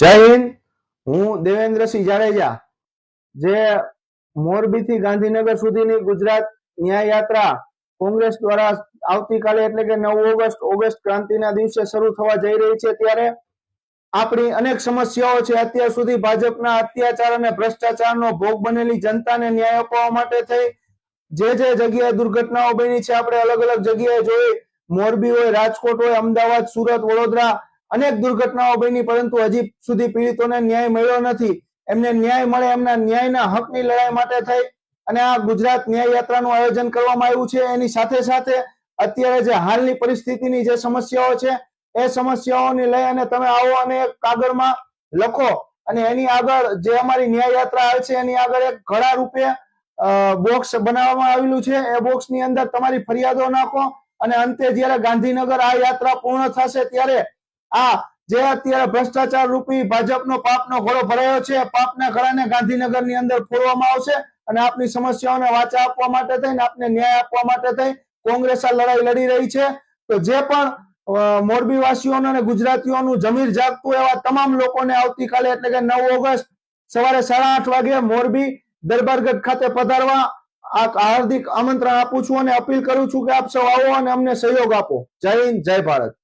જય હું દેવેન્દ્રસિંહ જાડેજા. જે મોરબીથી ગાંધીનગર સુધીની ગુજરાત ન્યાય યાત્રા કોંગ્રેસ દ્વારા આવતીકાલે એટલે કે નવ ઓગસ્ટ ઓગસ્ટ ક્રાંતિના દિવસે શરૂ થવા જઈ રહી છે ત્યારે આપણી અનેક સમસ્યાઓ છે. અત્યાર સુધી ભાજપના અત્યાચાર અને ભ્રષ્ટાચારનો ભોગ બનેલી જનતાને ન્યાય અપાવવા માટે થઈ. જે જે જગ્યાએ દુર્ઘટનાઓ બની છે, આપણે અલગ અલગ જગ્યાએ જોઈ. મોરબી હોય, રાજકોટ હોય, અમદાવાદ, સુરત, વડોદરા અનેક દુર્ઘટનાઓ બની, પરંતુ હજી સુધી પીડિતોને ન્યાય મળ્યો નથી. એમને ન્યાય મળે, એમના ન્યાયના હકની લડાઈ માટે થઈ. અને આ ગુજરાત ન્યાય યાત્રાનું આયોજન કરવામાં આવ્યું છે. એની સાથે સાથે અત્યારે જે હાલની પરિસ્થિતિની જે સમસ્યાઓ છે, એ સમસ્યાઓને લઈ અને તમે આવો અને કાગળમાં લખો. અને એની આગળ જે અમારી ન્યાય યાત્રા આવે છે, એની આગળ એક ઘડા રૂપે બોક્સ બનાવવામાં આવેલું છે. એ બોક્સની અંદર તમારી ફરિયાદો નાખો. અને અંતે જ્યારે ગાંધીનગર આ યાત્રા પૂર્ણ થશે, ત્યારે આ જે અત્યારે ભ્રષ્ટાચાર રૂપી ભાજપનો પાપનો ઘોડો ભરાયો છે પાપના ઘડાને ગાંધીનગરની અંદર ફોડવામાં આવશે અને આપની સમસ્યાઓને વાચા આપવા માટે થઈને આપને ન્યાય આપવા માટે થઈ. કોંગ્રેસ આ લડાઈ લડી રહી છે. તો જે પણ મોરબી વાસીઓનું અને ગુજરાતીઓનું જમીર જાગતું એવા તમામ લોકોને આવતીકાલે એટલે કે નવ ઓગસ્ટ સવારે સાડા આઠ વાગે મોરબી દરબારગઢ ખાતે પધારવા આ હાર્દિક આમંત્રણ આપું છું અને અપીલ કરું છું કે આપ સૌ આવો અને અમને સહયોગ આપો. જય હિન્દ, જય ભારત.